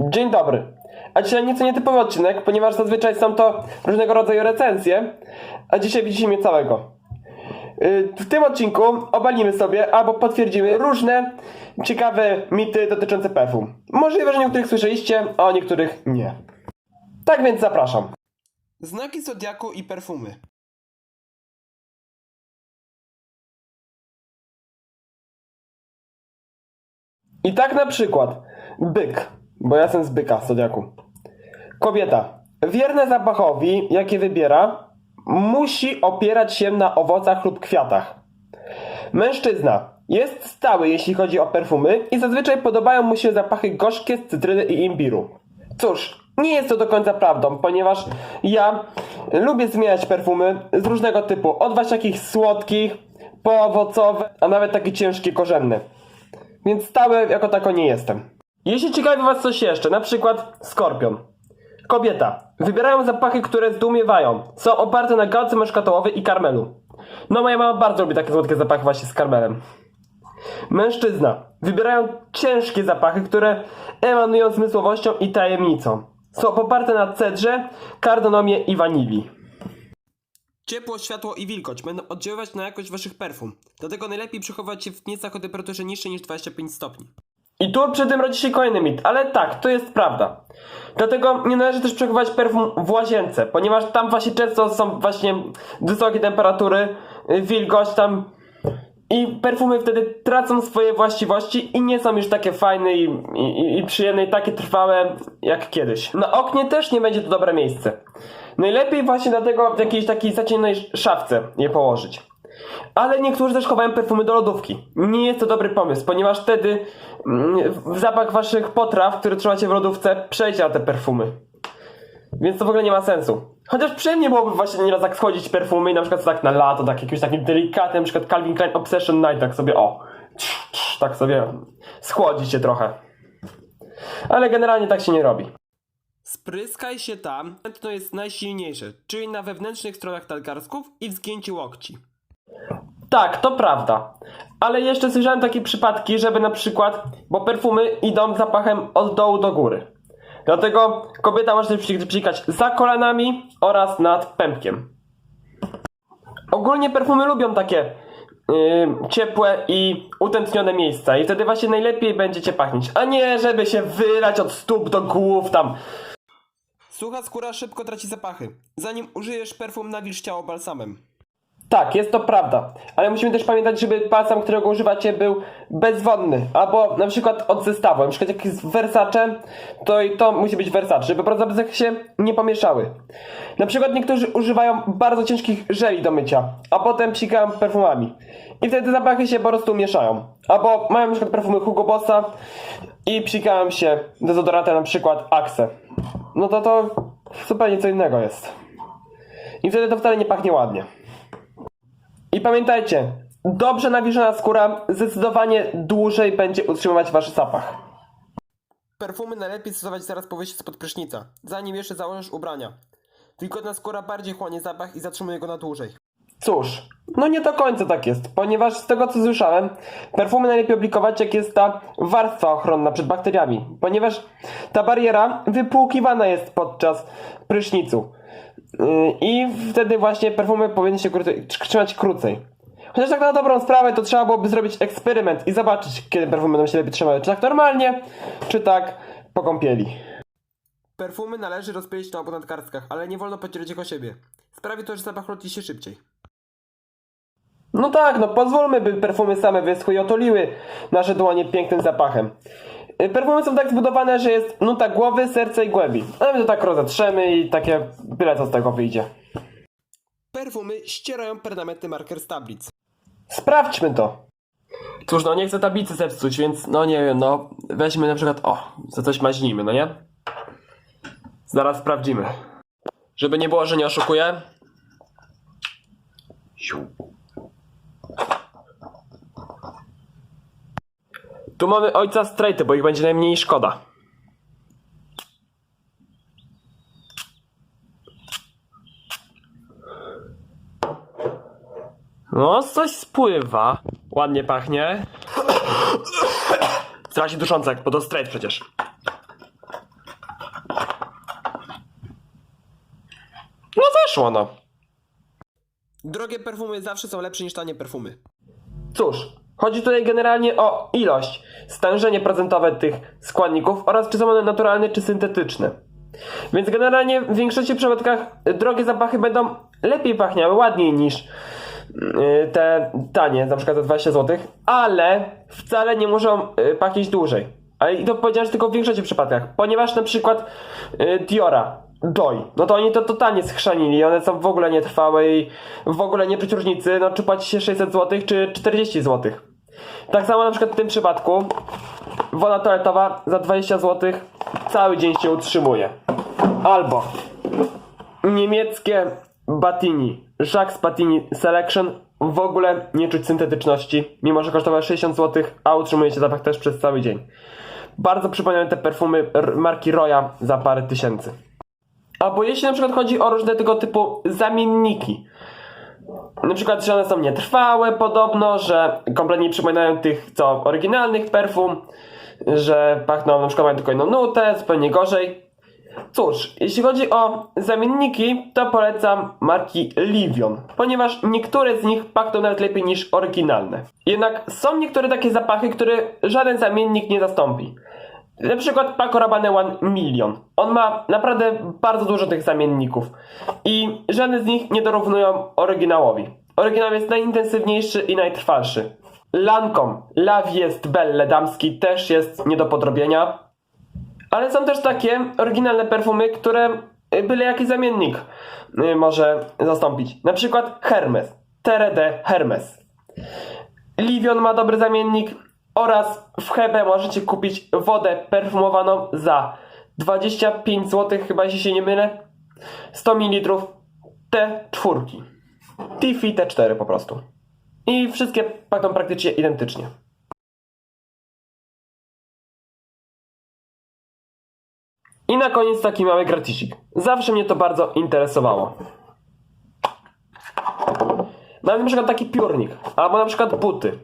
Dzień dobry. A dzisiaj nieco nietypowy odcinek, ponieważ zazwyczaj są to różnego rodzaju recenzje, a dzisiaj widzicie mnie całego. Yy, W tym odcinku obalimy sobie albo potwierdzimy różne ciekawe mity dotyczące perfum. Możliwe, że niektórych słyszeliście, a o niektórych nie. Tak więc zapraszam. Znaki zodiaku i perfumy. I tak na przykład byk, bo ja jestem z byka, zodiaku. Kobieta, wierna zapachowi, jakie wybiera, musi opierać się na owocach lub kwiatach. Mężczyzna jest stały, jeśli chodzi o perfumy i zazwyczaj podobają mu się zapachy gorzkie z cytryny i imbiru. Cóż, nie jest to do końca prawdą, ponieważ ja lubię zmieniać perfumy z różnego typu, od właśnie takich słodkich, po owocowe, a nawet takie ciężkie, korzenne. Więc stały jako tako nie jestem. Jeśli ciekawi was coś jeszcze, na przykład skorpion. Kobieta. Wybierają zapachy, które zdumiewają. Są oparte na gałce muszkatołowej i karmelu. No moja mama bardzo lubi takie słodkie zapachy właśnie z karmelem. Mężczyzna. Wybierają ciężkie zapachy, które emanują zmysłowością i tajemnicą. Są poparte na cedrze, kardonomie i wanilii. Ciepło, światło i wilgoć będą oddziaływać na jakość waszych perfum. Dlatego najlepiej przechowywać je w miejscach o temperaturze niższej niż 25 stopni. I tu przy tym rodzi się kolejny mit, ale tak, to jest prawda. Dlatego nie należy też przechowywać perfum w łazience, ponieważ tam właśnie często są właśnie wysokie temperatury, y, wilgoć tam i perfumy wtedy tracą swoje właściwości i nie są już takie fajne i, i, i przyjemne i takie trwałe jak kiedyś. Na oknie też nie będzie to dobre miejsce. Najlepiej właśnie dlatego w jakiejś takiej zacienionej szafce je położyć. Ale niektórzy też chowają perfumy do lodówki. Nie jest to dobry pomysł, ponieważ wtedy mm, zapach waszych potraw, które trzymacie w lodówce, przejdzie na te perfumy. Więc to w ogóle nie ma sensu. Chociaż przyjemnie byłoby właśnie nieraz tak schodzić perfumy i na przykład tak na lato, tak jakimś takim delikatnym, na przykład Calvin Klein Obsession Night, tak sobie o, trz, trz, tak sobie schłodzić się trochę. Ale generalnie tak się nie robi. Spryskaj się tam, to jest najsilniejsze, czyli na wewnętrznych stronach nadgarstków i w zgięciu łokci. Tak, to prawda. Ale jeszcze słyszałem takie przypadki, żeby na przykład, bo perfumy idą zapachem od dołu do góry. Dlatego kobieta może się przy- psikać za kolanami oraz nad pępkiem. Ogólnie perfumy lubią takie yy, ciepłe i utętnione miejsca i wtedy właśnie najlepiej będziecie pachnieć, a nie żeby się wylać od stóp do głów tam. Sucha skóra szybko traci zapachy, zanim użyjesz perfum nawilż ciało balsamem. Tak, jest to prawda, ale musimy też pamiętać, żeby balsam, którego używacie był bezwodny, albo na przykład od zestawu, na przykład jak jest to i to musi być Versace, żeby zapachy się nie pomieszały. Na przykład niektórzy używają bardzo ciężkich żeli do mycia, a potem psikają perfumami. I wtedy zapachy się po prostu mieszają. Albo mają na przykład perfumy Hugo Bossa i psikają się dezodorantem na przykład Axe. No to to zupełnie co innego jest. I wtedy to wcale nie pachnie ładnie. I pamiętajcie, dobrze nawilżona skóra zdecydowanie dłużej będzie utrzymywać wasz zapach. Perfumy najlepiej stosować zaraz po wyjściu spod prysznica, zanim jeszcze założysz ubrania. Wilgotna skóra bardziej chłonie zapach i zatrzymuje go na dłużej. Cóż, no nie do końca tak jest, ponieważ z tego co słyszałem, perfumy najlepiej aplikować jak jest ta warstwa ochronna przed bakteriami, ponieważ ta bariera wypłukiwana jest podczas prysznicu. Yy, I wtedy właśnie perfumy powinny się krócej, trzymać krócej. Chociaż tak na dobrą sprawę to trzeba byłoby zrobić eksperyment i zobaczyć, kiedy perfumy będą się lepiej trzymały. Czy tak normalnie, czy tak po kąpieli. Perfumy należy rozpylić na obu nadgarstkach, ale nie wolno pocierać ich o siebie. Sprawi to, że zapach lotni się szybciej. No tak, no pozwólmy, by perfumy same wyschły i otoliły nasze dłonie pięknym zapachem. Y, Perfumy są tak zbudowane, że jest nuta głowy, serca i głębi. A my to tak rozetrzemy i takie byle co z tego wyjdzie. Perfumy ścierają permanentny marker z tablic. Sprawdźmy to. Cóż, no nie chcę tablicy zepsuć, więc no nie wiem, no weźmy na przykład, o, za coś maźnimy, no nie? Zaraz sprawdzimy. Żeby nie było, że nie oszukuję. Siu. Tu mamy ojca straighty, bo ich będzie najmniej szkoda. No, coś spływa. Ładnie pachnie. Coraz się duszące, bo to straight przecież. No zeszło no. Drogie perfumy zawsze są lepsze niż tanie perfumy. Cóż, chodzi tutaj generalnie o ilość, stężenie procentowe tych składników oraz czy są one naturalne czy syntetyczne. Więc generalnie w większości przypadkach drogie zapachy będą lepiej pachniały, ładniej niż yy, te tanie, na przykład za 20 zł, ale wcale nie muszą yy, pachnieć dłużej. Ale i to powiedziałem, że tylko w większości przypadkach, ponieważ na przykład yy, Diora, Joy, no to oni to totalnie schrzanili, one są w ogóle nietrwałe i w ogóle nie czuć różnicy, no czy płaci się 600 zł czy 40 zł. Tak samo na przykład w tym przypadku woda toaletowa za 20 zł cały dzień się utrzymuje. Albo niemieckie Batini, Jacques Batini Selection w ogóle nie czuć syntetyczności, mimo że kosztowały 60 zł, a utrzymuje się zapach też przez cały dzień. Bardzo przypominają te perfumy marki Roya za parę tysięcy. Albo jeśli na przykład chodzi o różne tego typu zamienniki, na przykład, że one są nietrwałe podobno, że kompletnie nie przypominają tych, co oryginalnych perfum, że pachną na przykład mają tylko jedną nutę, zupełnie gorzej. Cóż, jeśli chodzi o zamienniki, to polecam marki Livion, ponieważ niektóre z nich pachną nawet lepiej niż oryginalne. Jednak są niektóre takie zapachy, które żaden zamiennik nie zastąpi. Na przykład Paco Rabanne One Million. On ma naprawdę bardzo dużo tych zamienników i żadne z nich nie dorównują oryginałowi. Oryginał jest najintensywniejszy i najtrwalszy. Lancome La Vie est Belle damski też jest nie do podrobienia. Ale są też takie oryginalne perfumy, które y, byle jaki zamiennik y, może zastąpić. Na przykład Hermes. Terre de Hermes. Livion ma dobry zamiennik oraz w Hebe możecie kupić wodę perfumowaną za 25 zł, chyba jeśli się nie mylę. 100 ml T4. Tiffy T4 po prostu. I wszystkie pachną praktycznie identycznie. I na koniec taki mały gratisik. Zawsze mnie to bardzo interesowało. Mamy na przykład taki piórnik, albo na przykład buty.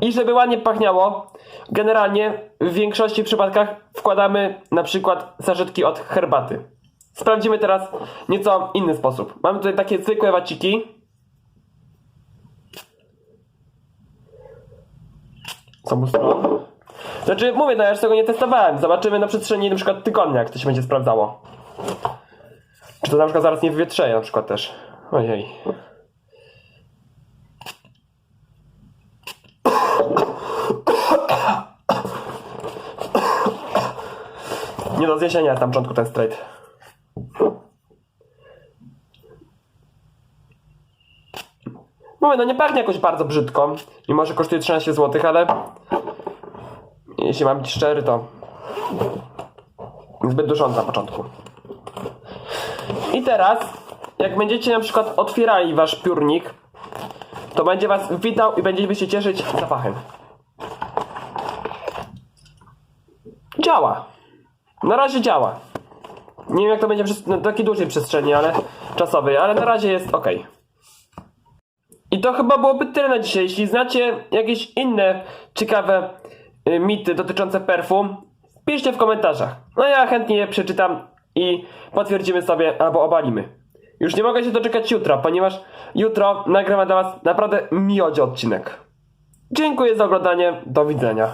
I żeby ładnie pachniało, generalnie w większości przypadkach wkładamy na przykład zażytki od herbaty. Sprawdzimy teraz nieco inny sposób. Mamy tutaj takie zwykłe waciki. Z obu stron. Znaczy, mówię, no ja już tego nie testowałem. Zobaczymy na przestrzeni na przykład tygodnia, jak to się będzie sprawdzało. Czy to na przykład zaraz nie wywietrzeje na przykład też. Ojej. Nie do zniesienia jest na początku ten straight. Mówię, no nie pachnie jakoś bardzo brzydko, mimo że kosztuje 13 zł, ale jeśli mam być szczery, to zbyt dusząca na początku. I teraz, jak będziecie na przykład otwierali wasz piórnik, to będzie was witał i będziecie się cieszyć zapachem. Działa. Na razie działa. Nie wiem jak to będzie przez na takiej dłuższej przestrzeni, ale czasowej, ale na razie jest ok. I to chyba byłoby tyle na dzisiaj. Jeśli znacie jakieś inne ciekawe y, mity dotyczące perfum, piszcie w komentarzach. No ja chętnie je przeczytam i potwierdzimy sobie albo obalimy. Już nie mogę się doczekać jutra, ponieważ jutro nagrywam dla Was naprawdę miodzie odcinek. Dziękuję za oglądanie, do widzenia.